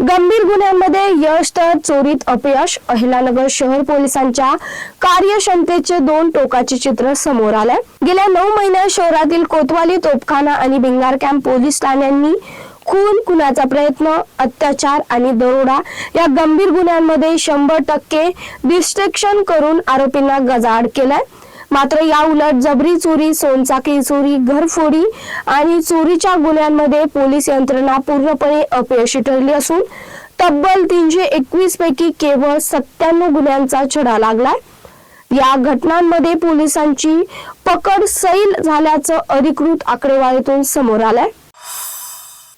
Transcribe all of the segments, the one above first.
गंभीर गुन्ह्यांमध्ये यश तर चोरीत अपयश अहिलानगर शहर पोलिसांच्या कार्यक्षमतेचे दोन टोकाचे चित्र समोर आले गेल्या नऊ महिन्यात शहरातील कोतवाली तोपखाना आणि भिंगार कॅम्प पोलीस ठाण्यांनी खून खुनाचा प्रयत्न अत्याचार आणि दरोडा या गंभीर गुन्ह्यांमध्ये शंभर टक्के डिस्ट्रक्शन करून आरोपींना गजाआड केलाय. मात्र या उलट जबरी चोरी सोनचाकी चोरी घरफोडी आणि चोरीच्या गुन्ह्यांमध्ये पोलीस यंत्रणा पूर्णपणे अपयशी ठरली असून तब्बल तीनशे एकवीस पैकी केवळ सत्त्याण्णव गुन्ह्यांचा छडा लागलाय. या घटनांमध्ये पोलिसांची पकड सैल झाल्याचं अधिकृत आकडेवारीतून समोर आलंय.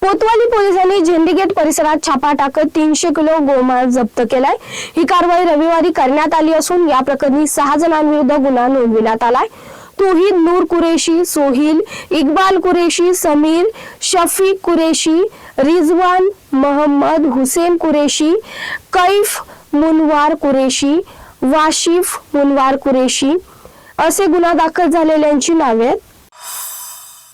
कोतवाली पोलिसांनी झेंडीगेट परिसरात छापा टाकत तीनशे किलो गोमाळ जप्त केलाय. ही कारवाई रविवारी करण्यात आली असून या प्रकरणी सहा जणांविरुद्ध गुन्हा नोंदविण्यात आलाय. तुहीद नूर कुरेशी सोहिल इक्बाल कुरेशी समीर शफीक कुरेशी रिजवान मोहम्मद हुसेन कुरेशी कैफ मुनवार कुरेशी वाशिफ मुनवार कुरेशी असे गुन्हा दाखल झालेल्यांची नावे आहेत.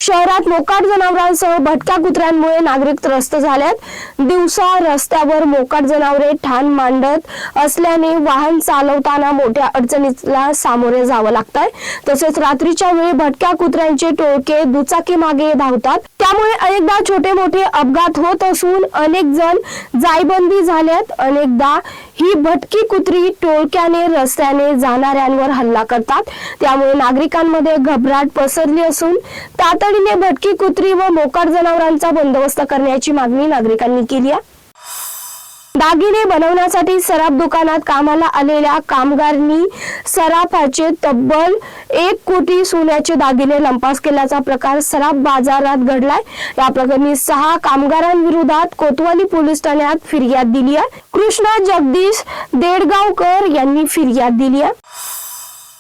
शहरात मोकाट जनावरांसह भटक्या कुत्र्यांमुळे नागरिक त्रस्त झाल्यात. दिवसा रस्त्यावर मोकाट जनावरे ठाण मांडत असल्याने वाहन चालवताना मोठ्या अडचणीला सामोरे जावं लागतंय. तसेच रात्रीच्या वेळी भटक्या कुत्र्यांचे टोळके दुचाकी मागे धावतात. त्यामुळे अनेकदा छोटे मोठे अपघात होत असून अनेक जण जायबंदी झाल्यात. अनेकदा ही भटकी कुत्री टोळक्याने रस्त्याने जाणाऱ्यांवर हल्ला करतात. त्यामुळे नागरिकांमध्ये घबराट पसरली असून तातडीने भटकी कुत्री व मोकाट जनावरांचा बंदोबस्त करण्याची मागणी नागरिकांनी केली आहे. दागिने बनवण्यासाठी सराफ दुकानात कामाला आलेल्या कामगारांनी सराफाचे तब्बल एक कोटी सोन्याचे दागिने लंपास केल्याचा प्रकार सराफ बाजारात घडलाय. या प्रकरणी सहा कामगारांविरोधात कोतवाली पोलीस ठाण्यात फिर्याद दिली आहे. कृष्णा जगदीश देडगावकर यांनी फिर्याद दिली आहे.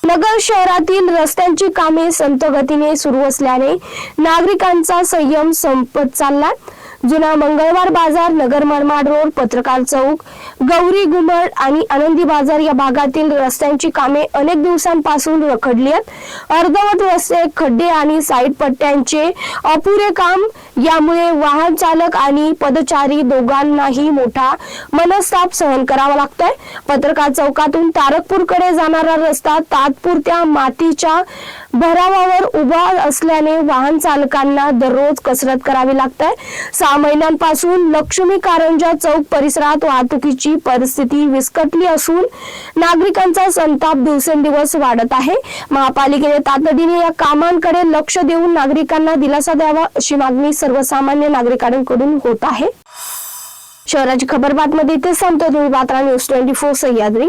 नगर शहरातील रस्त्यांची कामे संत गतीने सुरू असल्याने नागरिकांचा संयम संपत चालला. जुना मंगळवार बाजार नगर मनमाड रोड पत्रकार चौक गौरी घुमट आणि आनंदी बाजार या भागातील रस्त्यांची कामे अनेक दिवसांपासून रखडली आहेत. अर्धवट रस्ते खड्डे आणि साईड पट्ट्यांचे अपुरे काम यामुळे वाहन चालक आणि पदचारी दोघांनाही मोठा मनस्ताप सहन करावा लागतोय. पत्रकार चौकातून तारकपूरकडे जाणारा रस्ता तात्पुरत्या मातीच्या भरावावर उभा असल्याने वाहन चालकांना दररोज कसरत करावी लागते. सहा महिन्यांपासून लक्ष्मी कारंजा चौक परिसरात वाहतुकीची परिस्थिती विस्कटली असून नागरिकांचा संताप दिवसेंदिवस वाढत आहे. महापालिकेने तातडीने या कामांकडे लक्ष देऊन नागरिकांना दिलासा द्यावा अशी मागणी सर्वसामान्य नागरिकांकडून होत आहे. शहराची खबर बातमध्ये इथे संपतो तुम्ही पात्रा न्यूज ट्वेंटी फोर सह्याद्री.